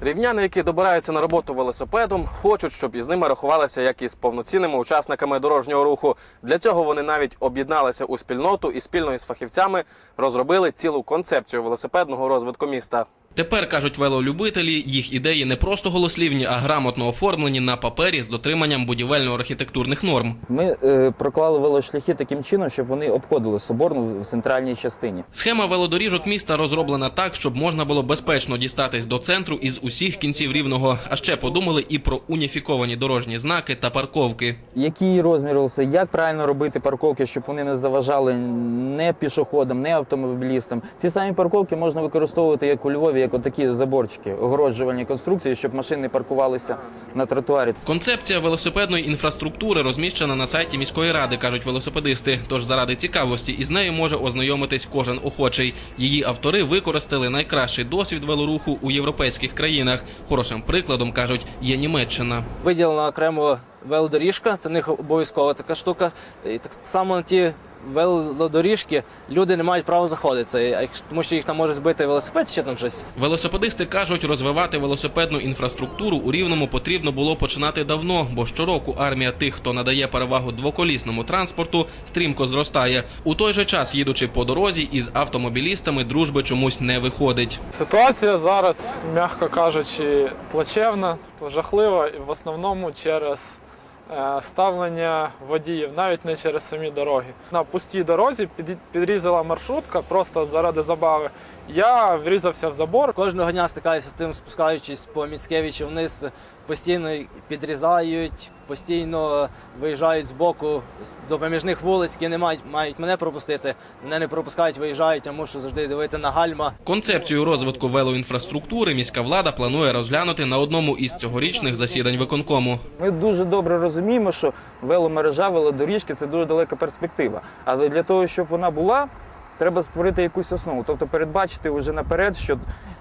Рівняни, які добираються на роботу велосипедом, хочуть, щоб із ними рахувалися як із повноцінними учасниками дорожнього руху. Для цього вони навіть об'єдналися у спільноту і спільно із фахівцями розробили цілу концепцію велосипедного розвитку міста. Тепер кажуть велолюбителі, їх ідеї не просто голослівні, а грамотно оформлені на папері з дотриманням будівельно-архітектурних норм. Ми е, проклали велошляхи таким чином, щоб вони обходили соборну в центральній частині. Схема велодоріжок міста розроблена так, щоб можна було безпечно дістатись до центру із усіх кінців рівного. А ще подумали і про уніфіковані дорожні знаки та парковки. Який розмір велосипеда, як правильно робити парковки, щоб вони не заважали не пішоходам, не автомобілістам. Ці самі парковки можна використовувати як у Львові, як отакі заборчики, огороджувальні конструкції, щоб машини паркувалися на тротуарі. Концепція велосипедної інфраструктури розміщена на сайті міської ради, кажуть велосипедисти. Тож заради цікавості із нею може ознайомитись кожен охочий. Її автори використали найкращий досвід велоруху у європейських країнах. Хорошим прикладом кажуть є Німеччина. виділена окремо велодоріжка, це в них обов'язкова така штука. І так само на ті велодоріжки люди не мають права заходити, тому що їх там може збити велосипед чи там щось. Велосипедисти кажуть, розвивати велосипедну інфраструктуру у рівному потрібно було починати давно, бо щороку армія тих, хто надає перевагу двоколісному транспорту, стрімко зростає. У той же час, їдучи по дорозі, із автомобілістами дружби чомусь не виходить. Ситуація зараз, м'яко кажучи, плачевна, тобто жахлива, і в основному через ставлення водіїв, навіть не через самі дороги. На пустій дорозі під- підрізала маршрутка просто заради забави. Я врізався в забор. Кожного дня стикаюся з тим, спускаючись по Міцкевичі вниз, постійно підрізають, постійно виїжджають з боку допоміжних вулиць, які не мають, мають мене пропустити. Мене не пропускають, виїжджають, я мушу завжди дивити на гальма. Концепцію розвитку велоінфраструктури міська влада планує розглянути на одному із цьогорічних засідань виконкому. Ми дуже добре розуміємо, що веломережа, велодоріжки це дуже далека перспектива. Але для того, щоб вона була, треба створити якусь основу, тобто передбачити вже наперед, що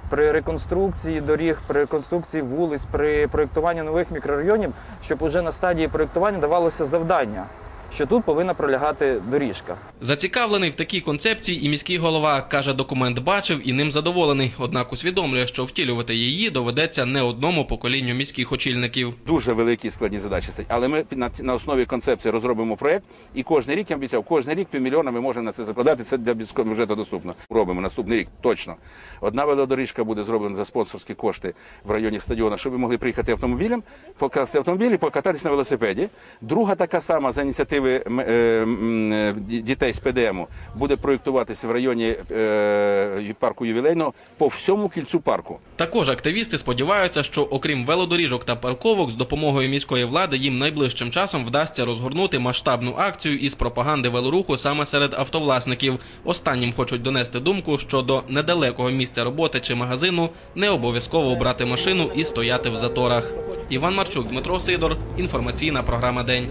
при реконструкції доріг, при реконструкції вулиць, при проєктуванні нових мікрорайонів, щоб уже на стадії проєктування давалося завдання, що тут повинна пролягати доріжка. Зацікавлений в такій концепції і міський голова каже, документ бачив і ним задоволений. Однак усвідомлює, що втілювати її доведеться не одному поколінню міських очільників. дуже великі складні задачі стоять. Але ми на, на основі концепції розробимо проект, і кожен рік я обіцяв, кожен рік півмільйона ми можемо на це закладати. Це для міського бюджету доступно. Робимо наступний рік точно. Одна велодоріжка буде зроблена за спонсорські кошти в районі стадіону, щоб ви могли приїхати автомобілем, покласти автомобіль і покататись на велосипеді. Друга така сама за ініціативи м, е, е, ді- дітей з ПДМу буде проєктуватися в районі е, парку ювілейного по всьому кільцю парку. Також активісти сподіваються, що окрім велодоріжок та парковок, з допомогою міської влади їм найближчим часом вдасться розгорнути масштабну акцію із пропаганди велоруху саме серед автовласників. Останнім хочуть донести думку, що до недалекого місця роботи чи магазину не обов'язково брати машину і стояти в заторах. Іван Марчук, Дмитро Сидор. Інформаційна програма День.